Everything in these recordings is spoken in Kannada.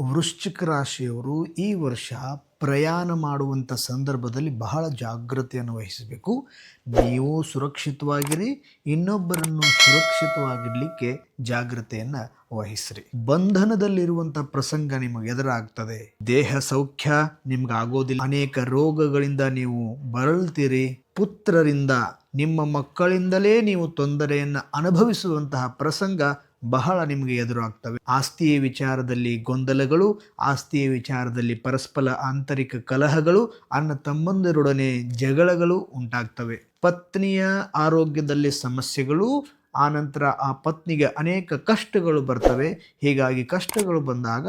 ವೃಶ್ಚಿಕ ರಾಶಿಯವರು ಈ ವರ್ಷ ಪ್ರಯಾಣ ಮಾಡುವಂಥ ಸಂದರ್ಭದಲ್ಲಿ ಬಹಳ ಜಾಗ್ರತೆಯನ್ನು ವಹಿಸಬೇಕು. ನೀವು ಸುರಕ್ಷಿತವಾಗಿರಿ, ಇನ್ನೊಬ್ಬರನ್ನು ಸುರಕ್ಷಿತವಾಗಿಡಲಿಕ್ಕೆ ಜಾಗ್ರತೆಯನ್ನು ವಹಿಸ್ರಿ. ಬಂಧನದಲ್ಲಿರುವಂಥ ಪ್ರಸಂಗ ನಿಮಗೆ ಎದುರಾಗ್ತದೆ. ದೇಹ ಸೌಖ್ಯ ನಿಮ್ಗೆ ಆಗೋದಿಲ್ಲ ಅನೇಕ ರೋಗಗಳಿಂದ ನೀವು ಬರಳ್ತೀರಿ ಪುತ್ರರಿಂದ, ನಿಮ್ಮ ಮಕ್ಕಳಿಂದಲೇ ನೀವು ತೊಂದರೆಯನ್ನು ಅನುಭವಿಸುವಂತಹ ಪ್ರಸಂಗ ಬಹಳ ನಿಮಗೆ ಎದುರಾಗ್ತವೆ. ಆಸ್ತಿಯ ವಿಚಾರದಲ್ಲಿ ಗೊಂದಲಗಳು, ಆಸ್ತಿಯ ವಿಚಾರದಲ್ಲಿ ಪರಸ್ಪರ ಆಂತರಿಕ ಕಲಹಗಳು, ಅನ್ನ ತಮ್ಮಂದಿರೊಡನೆ ಜಗಳಗಳು ಉಂಟಾಗ್ತವೆ. ಪತ್ನಿಯ ಆರೋಗ್ಯದಲ್ಲಿ ಸಮಸ್ಯೆಗಳು ಆನಂತರ ಆ ಪತ್ನಿಗೆ ಅನೇಕ ಕಷ್ಟಗಳು ಬರ್ತವೆ. ಹೀಗಾಗಿ ಕಷ್ಟಗಳು ಬಂದಾಗ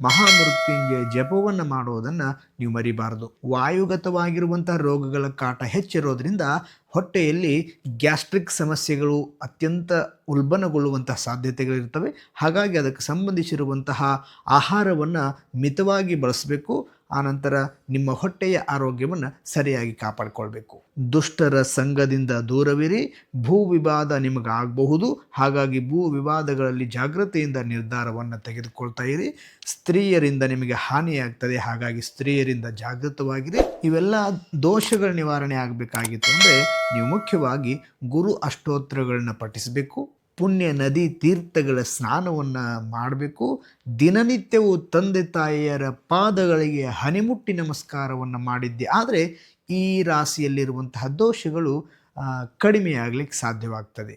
ಮಹಾಮೃತ್ಯುಂಜಯ ಜಪವನ್ನು ಮಾಡೋದನ್ನು ನೀವು ಮರಿಬಾರದು. ವಾಯುಗತವಾಗಿರುವಂಥ ರೋಗಗಳ ಕಾಟ ಹೆಚ್ಚಿರೋದ್ರಿಂದ ಹೊಟ್ಟೆಯಲ್ಲಿ ಗ್ಯಾಸ್ಟ್ರಿಕ್ ಸಮಸ್ಯೆಗಳು ಅತ್ಯಂತ ಉಲ್ಬಣಗೊಳ್ಳುವಂತಹ ಸಾಧ್ಯತೆಗಳಿರ್ತವೆ. ಹಾಗಾಗಿ ಅದಕ್ಕೆ ಸಂಬಂಧಿಸಿರುವಂತಹ ಆಹಾರವನ್ನು ಮಿತವಾಗಿ ಬಳಸಬೇಕು. ಆನಂತರ ನಿಮ್ಮ ಹೊಟ್ಟೆಯ ಆರೋಗ್ಯವನ್ನು ಸರಿಯಾಗಿ ಕಾಪಾಡಿಕೊಳ್ಬೇಕು. ದುಷ್ಟರ ಸಂಘದಿಂದ ದೂರವಿರಿ. ಭೂ ವಿವಾದ ನಿಮಗಾಗಬಹುದು. ಹಾಗಾಗಿ ಭೂ ವಿವಾದಗಳಲ್ಲಿ ಜಾಗ್ರತೆಯಿಂದ ನಿರ್ಧಾರವನ್ನು ತೆಗೆದುಕೊಳ್ತಾ ಇರಿ. ಸ್ತ್ರೀಯರಿಂದ ನಿಮಗೆ ಹಾನಿಯಾಗ್ತದೆ. ಹಾಗಾಗಿ ಸ್ತ್ರೀಯರಿಂದ ಜಾಗೃತವಾಗಿರಿ. ಇವೆಲ್ಲ ದೋಷಗಳ ನಿವಾರಣೆ ಆಗಬೇಕಾಗಿತ್ತು. ಅಂದರೆ ನೀವು ಮುಖ್ಯವಾಗಿ ಗುರು ಅಷ್ಟೋತ್ತರಗಳನ್ನ ಪಠಿಸಬೇಕು. ಪುಣ್ಯ ನದಿ ತೀರ್ಥಗಳ ಸ್ನಾನವನ್ನು ಮಾಡಬೇಕು. ದಿನನಿತ್ಯವೂ ತಂದೆ ತಾಯಿಯರ ಪಾದಗಳಿಗೆ ಹನಿಮುಟ್ಟಿ ನಮಸ್ಕಾರವನ್ನು ಮಾಡಿದ್ದೆ. ಆದರೆ ಈ ರಾಶಿಯಲ್ಲಿರುವಂತಹ ದೋಷಗಳು ಕಡಿಮೆಯಾಗಲಿಕ್ಕೆ ಸಾಧ್ಯವಾಗ್ತದೆ.